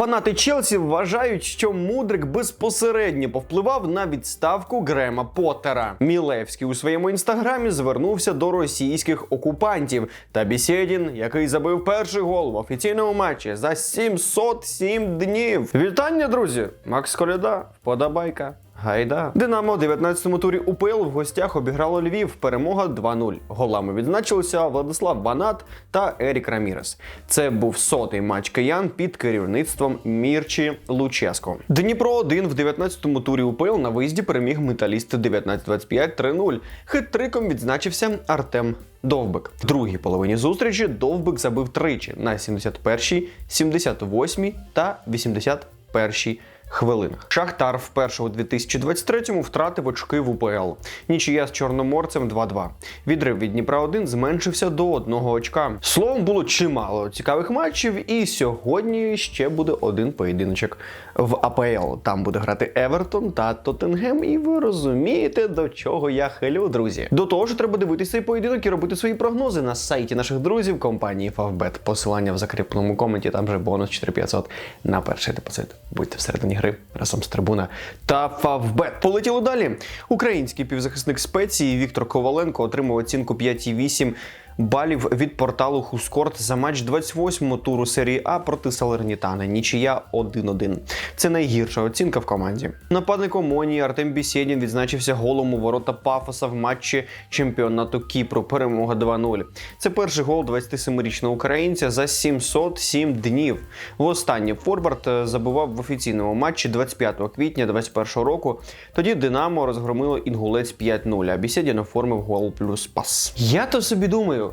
Фанати Челсі вважають, що Мудрик безпосередньо повпливав на відставку Грема Поттера. Мілевський у своєму інстаграмі звернувся до російських окупантів та Бісєдін, який забив перший гол в офіційному матчі за 707 днів. Вітання, друзі! Макс Коляда, вподобайка. Гайда. Динамо у 19-му турі УПЛ в гостях обіграло Львів. Перемога 2-0. Голами відзначилися Владислав Банат та Ерік Рамірес. Це був сотий матч киян під керівництвом Мірчі Луческо. Дніпро 1 в 19-му турі УПЛ на виїзді переміг металіст 19-25 3-0. Хитриком відзначився Артем. Довбик. В другій половині зустрічі Довбик забив тричі на 71-й, 78-й та 81-й хвилинах. Шахтар вперше у 2023-му втратив очки в УПЛ. Нічия з Чорноморцем 2-2. Відрив від Дніпра 1 зменшився до одного очка. Словом, було чимало цікавих матчів, і сьогодні ще буде один поєдиночок в АПЛ. Там буде грати Евертон та Тоттенгем, і ви розумієте, до чого я хилю, друзі. До того ж, треба дивитися цей поєдинок і робити свої прогнози на сайті наших друзів компанії Favbet. Посилання в закріпленому коменті, там же бонус 4500 на перший депозит. Будьте всередині гри разом з трибуна та Фавбет. Полетіло далі. Український півзахисник спеції Віктор Коваленко отримав оцінку 5,8 балів від порталу Хускорт за матч 28-го туру серії А проти Салернітани. Нічия 1-1. Це найгірша оцінка в команді. Нападник Омонії Артем Бісєдін відзначився голом у ворота Пафоса в матчі чемпіонату Кіпру. Перемога 2-0. Це перший гол 27-річного українця за 707 днів. Востаннє Форвард е, забував в офіційному матчі 25 квітня 2021 року. Тоді Динамо розгромило інгулець 5-0, а Бісєдін оформив гол плюс пас. Я то собі думаю.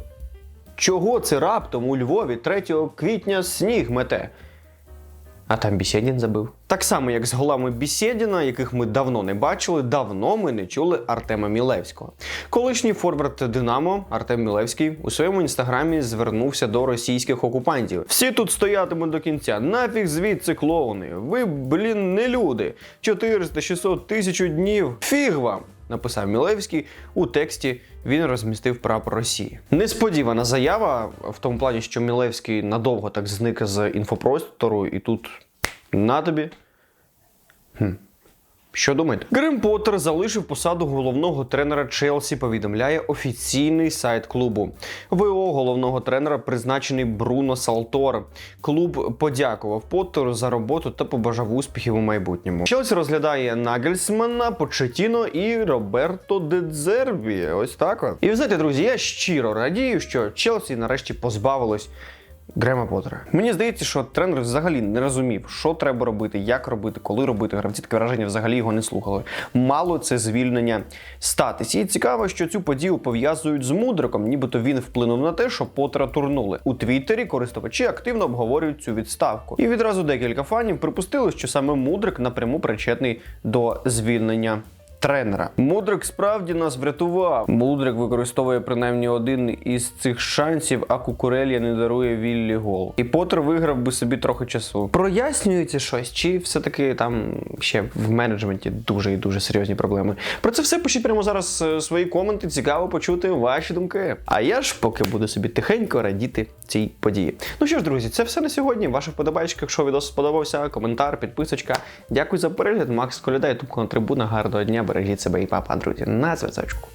Чого це раптом у Львові 3 квітня сніг мете? А там Бісєдін забив. Так само, як з голами Бісєдіна, яких ми давно не бачили, давно ми не чули Артема Мілевського. Колишній форвард Динамо Артем Мілевський у своєму інстаграмі звернувся до російських окупантів. Всі тут стоятимуть до кінця. Нафіг звідси клоуни. Ви, блін, не люди. 400-600 тисяч днів. Фіг вам! Написав Мілевський у тексті. Він розмістив прапор Росії. Несподівана заява в тому плані, що Мілевський надовго так зник з інфопростору, і тут на тобі. Хм. Що думаєте? Грим Поттер залишив посаду головного тренера Челсі. Повідомляє офіційний сайт клубу. ВО головного тренера призначений Бруно Салтор. Клуб подякував Поттеру за роботу та побажав успіхів у майбутньому. Челсі розглядає Нагельсмана, Почетіно і Роберто Дедзербі. Ось так. от. І знаєте, друзі, я щиро радію, що Челсі нарешті позбавилось. Грема Поттера. Мені здається, що тренер взагалі не розумів, що треба робити, як робити, коли робити. Гравці таке враження взагалі його не слухали. Мало це звільнення статись. І цікаво, що цю подію пов'язують з мудриком, нібито він вплинув на те, що Поттера турнули. У Твіттері користувачі активно обговорюють цю відставку. І відразу декілька фанів припустили, що саме мудрик напряму причетний до звільнення. Тренера Мудрик справді нас врятував. Мудрик використовує принаймні один із цих шансів, а Кукурелія не дарує Віллі гол. І Поттер виграв би собі трохи часу. Прояснюється щось, чи все-таки там ще в менеджменті дуже і дуже серйозні проблеми. Про це все пишіть прямо зараз е, свої коменти. Цікаво почути ваші думки. А я ж поки буду собі тихенько радіти цій події. Ну що ж, друзі, це все на сьогодні. Ваша вподобайка, якщо відео сподобався, коментар, підписочка. Дякую за перегляд. Макс Коляда, ютуб на Трибуна. Гарного дня, бережіть себе і папа, друзі. На зв'язочку.